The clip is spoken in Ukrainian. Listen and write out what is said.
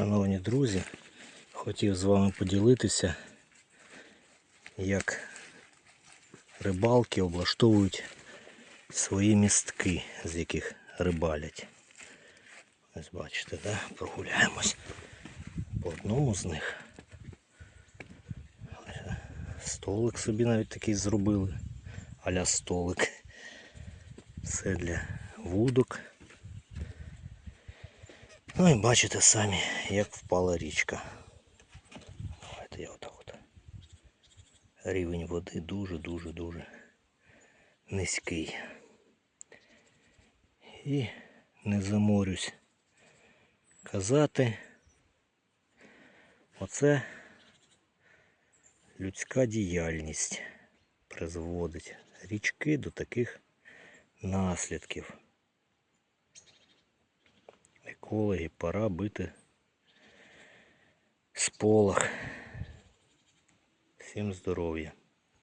Шановні друзі, хотів з вами поділитися, як рибалки облаштовують свої містки, з яких рибалять. Ось бачите, да? прогуляємось по одному з них. Столик собі навіть такий зробили. Аля столик. Це для вудок. Ну і бачите самі, як впала річка. Давайте я отак от. Рівень води дуже-дуже-дуже низький. І не заморюсь казати. Оце людська діяльність призводить річки до таких наслідків. Екологи, пора бити сполох. Всім здоров'я.